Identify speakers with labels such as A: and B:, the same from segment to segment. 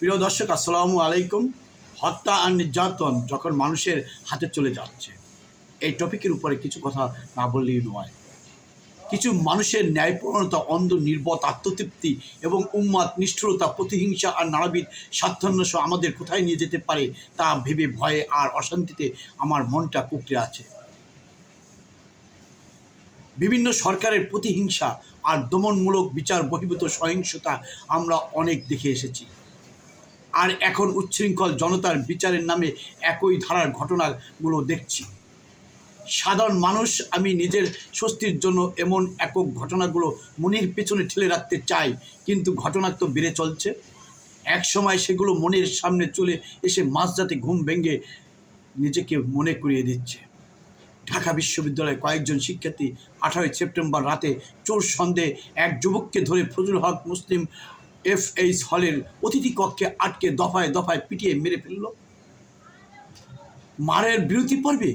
A: প্রিয় দর্শক, আসসালামু আলাইকুম। হত্যা আর নির্যাতন যখন মানুষের হাতে চলে যাচ্ছে, এই টপিকের উপরে কিছু কথা না বললেই নয়। কিছু মানুষের ন্যায়পূর্ণতা, অন্ধ, নির্বত, আত্মতৃপ্তি এবং উন্মাদ নিষ্ঠুরতা, প্রতিহিংসা আর নানাবিধ স্বার্থান্বেষ আমাদের কোথায় নিয়ে যেতে পারে তা ভেবে, ভয়ে আর অশান্তিতে আমার মনটা কুকড়ে আছে। বিভিন্ন সরকারের প্রতিহিংসা আর দমনমূলক বিচার, বহির্ভূত সহিংসতা আমরা অনেক দেখে এসেছি। আর এখন উচ্ছৃঙ্খল জনতার বিচারের নামে একই ধারার ঘটনাগুলো দেখছি। সাধারণ মানুষ, আমি নিজের স্বস্তির জন্য এমন একক ঘটনাগুলো মনের পেছনে ঠেলে রাখতে চাই, কিন্তু ঘটনা তো বেড়ে চলছে। এক সময় সেগুলো মনের সামনে চলে এসে মাঝরাতে ঘুম ভেঙে নিজেকে মনে করিয়ে দিচ্ছে। ঢাকা বিশ্ববিদ্যালয়ে কয়েকজন শিক্ষার্থী আঠারোই সেপ্টেম্বর রাতে চোর সন্দেহে এক যুবককে ধরে Fazal Haque Muslim F H হলের অতিথি কক্ষে আটকে দফায় দফায় পিটিয়ে মেরে ফেলল। মারের বিরতি পর্বে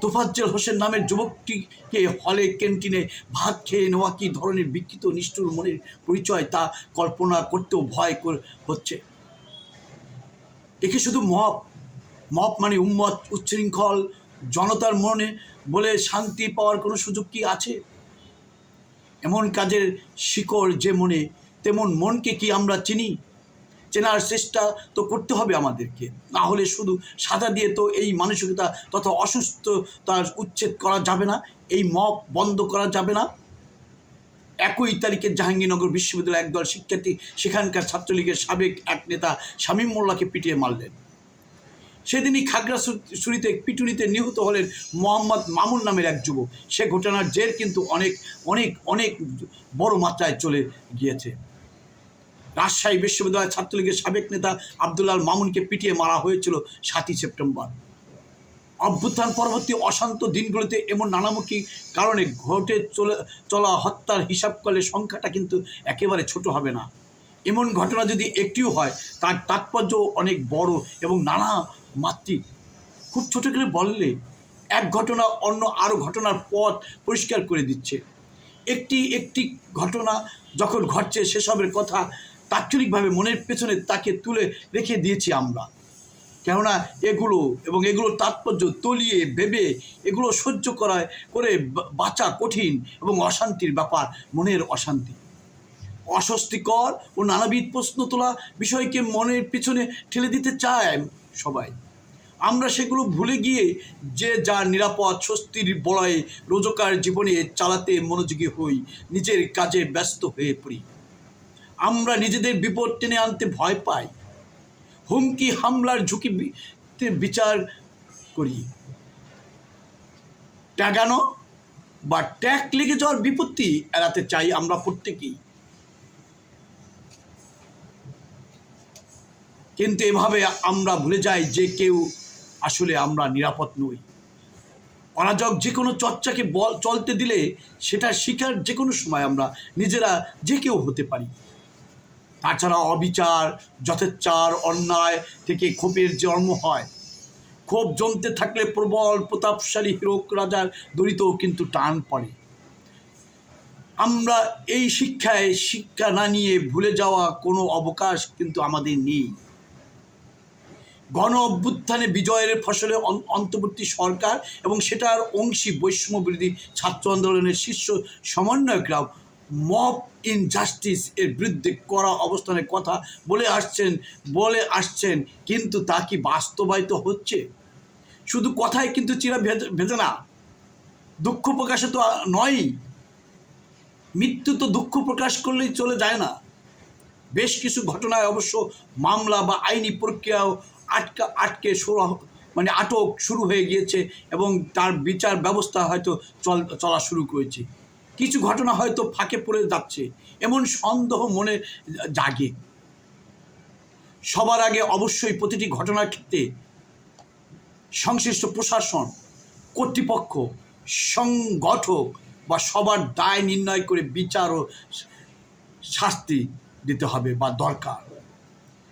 A: তোফাজ্জল হোসেন নামের যুবকটিকে হলে ক্যান্টিনে ভাত খেয়ে নেওয়া কী ধরনের বিকৃত নিষ্ঠুর মনের পরিচয় তা কল্পনা করতেও ভয় হচ্ছে। একে শুধু মপ মপ মানে উম্মত, উচ্ছৃঙ্খল, জনতার মনে বলে শান্তি পাওয়ার কোনো সুযোগ কি আছে? এমন কাজের শিকড় যে মনে তেমন মনকে কি আমরা চিনি? চেনার চেষ্টা তো করতে হবে আমাদেরকে। না হলে শুধু সাদা দিয়ে তো এই মানসিকতা তথা অসুস্থতার উচ্ছেদ করা যাবে না, এই মপ বন্ধ করা যাবে না। একই তারিখে জাহাঙ্গীরনগর বিশ্ববিদ্যালয়ের একদল শিক্ষার্থী, সেখানকার ছাত্রলীগের সাবেক এক নেতা শামীম মোল্লাকে পিটিয়ে মারলেন। সেদিনই খাগড়া খাগড়াছড়িতে পিটুনিতে নিহত হলেন মোহাম্মদ মামুন নামের এক যুবক। সে ঘটনার জের কিন্তু অনেক অনেক অনেক বড় মাত্রায় চলে গিয়েছে। রাজশাহী বিশ্ববিদ্যালয়ের ছাত্রলীগের সাবেক নেতা আবদুল্লাল মামুনকে পিটিয়ে মারা হয়েছিল সাতই সেপ্টেম্বর। অভ্যুত্থান পরবর্তী অশান্ত দিনগুলোতে এমন নানামুখী কারণে ঘটে চলে, চলা হত্যার হিসাব করলে সংখ্যাটা কিন্তু একেবারে ছোট হবে না। এমন ঘটনা যদি একটিও হয়, তার তাৎপর্য অনেক বড় এবং নানা মাত্রিক। খুব ছোট করে বললে, এক ঘটনা অন্য আরও ঘটনার পথ পরিষ্কার করে দিচ্ছে। একটি একটি ঘটনা যখন ঘটছে, সেসবের কথা তাৎক্ষণিকভাবে মনের পেছনে তাকে তুলে রেখে দিয়েছি আমরা। কেননা এগুলো এবং এগুলোর তাৎপর্য তলিয়ে ভেবে এগুলো সহ্য করায় করে বাঁচা কঠিন এবং অশান্তির ব্যাপার, মনের অশান্তি। অস্বস্তিকর ও নানাবিধ প্রশ্ন তোলা বিষয়কে মনের পিছনে ঠেলে দিতে চায় সবাই। আমরা সেগুলো ভুলে গিয়ে যে যা নিরাপদ স্বস্তির বলয়ে রোজকার জীবনে চালাতে মনোযোগী হই, নিজের কাজে ব্যস্ত হয়ে পড়ি। আমরা নিজেদের বিপদ টেনে আনতে ভয় পাই। হুমকি, হামলার ঝুঁকি বিচার করি। ট্যাগানো বা ট্যাগ লেগে যাওয়ার বিপত্তি এড়াতে চাই আমরা প্রত্যেকেই। কিন্তু এভাবে আমরা ভুলে যাই যে কেউ আসলে আমরা নিরাপদ নই। অরাজক যে কোনো চর্চাকে বল চলতে দিলে সেটা শিকার যে কোনো সময় আমরা নিজেরা যে কেউ হতে পারি। তাছাড়া অবিচার, যথেচ্ছার, অন্যায় থেকে ক্ষোভের জন্ম হয়। ক্ষোভ জমতে থাকলে প্রবল, প্রতাপশালী হিরোক রাজার দড়িতেও কিন্তু টান পড়ে। আমরা এই শিক্ষায় শিক্ষা না নিয়ে ভুলে যাওয়া কোনো অবকাশ কিন্তু আমাদের নেই। গণ অভ্যুত্থানে বিজয়ের ফসলে অন্তর্বর্তী সরকার এবং সেটার অংশী বৈষম্য বিরোধী ছাত্র আন্দোলনের শীর্ষ সমন্বয়করা মব ইন জাস্টিস এর বিরুদ্ধে করা অবস্থানের কথা বলে আসছেন বলে আসছেন, কিন্তু তা কি বাস্তবায়িত হচ্ছে? শুধু কথায় কিন্তু চিরা ভেজে না। দুঃখ প্রকাশে তো নয়ই। মৃত্যু তো দুঃখ প্রকাশ করলেই চলে যায় না। বেশ কিছু ঘটনায় অবশ্য মামলা বা আইনি প্রক্রিয়াও আটকা, আটকে মানে আটক শুরু হয়ে গিয়েছে এবং তার বিচার ব্যবস্থা হয়তো চল, চলা শুরু করেছে। কিছু ঘটনা হয়তো ফাঁকে পড়ে যাচ্ছে, এমন সন্দেহ মনে জাগে। সবার আগে অবশ্যই প্রতিটি ঘটনার ক্ষেত্রে সংশ্লিষ্ট প্রশাসন, কর্তৃপক্ষ, সংগঠক বা সবার দায় নির্ণয় করে বিচার ও শাস্তি দিতে হবে বা দরকার।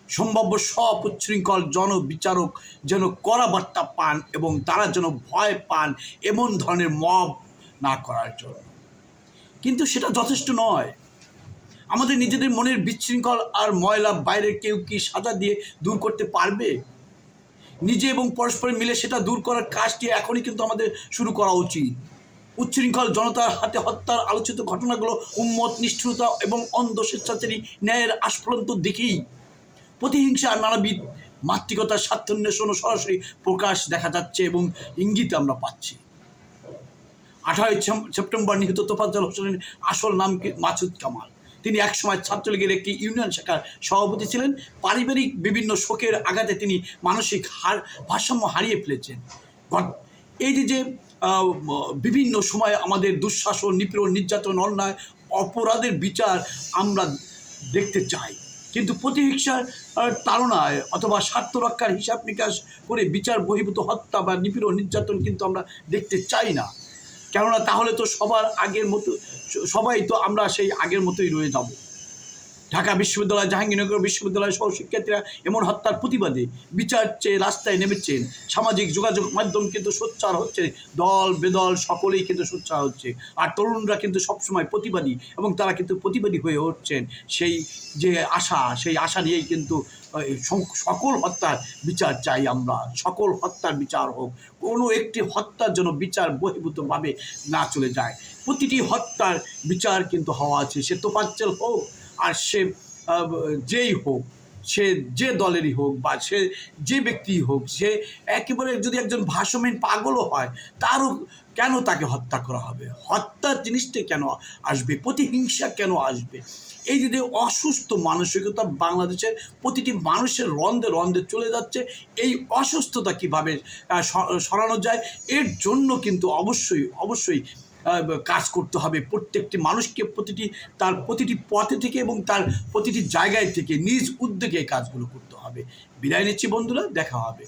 A: সম্ভাব্য সব উচ্ছৃঙ্খল জনবিচারক যেন কড়া বার্তা পান এবং তারা যেন ভয় পান, এমন ধরনের মব না করার জন্য। কিন্তু সেটা যথেষ্ট নয়। আমাদের নিজেদের মনের বিশৃঙ্খল আর ময়লা বাইরের কেউ কি সাজা দিয়ে দূর করতে পারবে? নিজে এবং পরস্পর মিলে সেটা দূর করার কাজটি এখনই কিন্তু আমাদের শুরু করা উচিত। উচ্ছৃঙ্খল জনতার হাতে হত্যার আলোচিত ঘটনাগুলো উন্মত নিষ্ঠুরতা এবং অন্ধ স্বেচ্ছাচারী ন্যায়ের আস্ফলন্ত দেখেই প্রতিহিংসা নানাবিধ মাতৃকতার স্বার্থন্বেষণ সরাসরি প্রকাশ দেখা যাচ্ছে এবং ইঙ্গিত আমরা পাচ্ছি। আঠারোই সেপ্টেম্বর নিহত তোফাজ্জল হোসেনের আসল নাম কি- মাসুদ কামাল। তিনি একসময় ছাত্রলীগের একটি ইউনিয়ন শাখার সভাপতি ছিলেন। পারিবারিক বিভিন্ন শোকের আঘাতে তিনি মানসিক হার, ভারসাম্য হারিয়ে ফেলেছেন। এই যে যে বিভিন্ন সময় আমাদের দুঃশাসন, নিপীড়ন, নির্যাতন, অন্যায়, অপরাধের বিচার আমরা দেখতে চাই। কিন্তু প্রতিহিংসার তাড়নায় অথবা স্বার্থ রক্ষার হিসাব নিকাশ করে বিচার বহির্ভূত হত্যা বা নিপীড়ন, নির্যাতন কিন্তু আমরা দেখতে চাই না। কেননা তাহলে তো সবার আগের মতো সবাই তো আমরা সেই আগের মতোই রয়ে যাব। ঢাকা বিশ্ববিদ্যালয়, জাহাঙ্গীরনগর বিশ্ববিদ্যালয় সহ শিক্ষার্থীরা এমন হত্যার প্রতিবাদে বিচার চেয়ে রাস্তায় নেমেছেন। সামাজিক যোগাযোগ মাধ্যম কিন্তু সোচ্চার হচ্ছে, দল, বেদল সকলেই কিন্তু সোচ্চার হচ্ছে। আর তরুণরা কিন্তু সবসময় প্রতিবাদী এবং তারা কিন্তু প্রতিবাদী হয়ে উঠছেন। সেই যে আশা, সেই আশা নিয়েই কিন্তু সকল হত্যার বিচার চাই আমরা। সকল হত্যার বিচার হোক, কোনো একটি হত্যার জন্য বিচার বহির্ভূতভাবে না চলে যায়। প্রতিটি হত্যার বিচার কিন্তু হওয়া আছে, সে তোপাচ্চেল হোক আর সে যেই হোক, সে যে দলেরই হোক বা সে যে ব্যক্তিই হোক, সে একেবারে যদি একজন ভাষমেন পাগলও হয়, তারও কেন তাকে হত্যা করা হবে? হত্যার জিনিসটা কেন আসবে? প্রতিহিংসা কেন আসবে? এই যে যে অসুস্থ মানসিকতা বাংলাদেশের প্রতিটি মানুষের রন্ধে রন্ধে চলে যাচ্ছে, এই অসুস্থতা কীভাবে সরানো যায়? এর জন্য কিন্তু অবশ্যই অবশ্যই কাজ করতে হবে। প্রত্যেকটি মানুষকে প্রতিটি, তার প্রতিটি পথে থেকে এবং তার প্রতিটি জায়গায় থেকে নিজ উদ্যোগে কাজগুলো করতে হবে। বিদায় নিচ্ছি বন্ধুরা, দেখা হবে।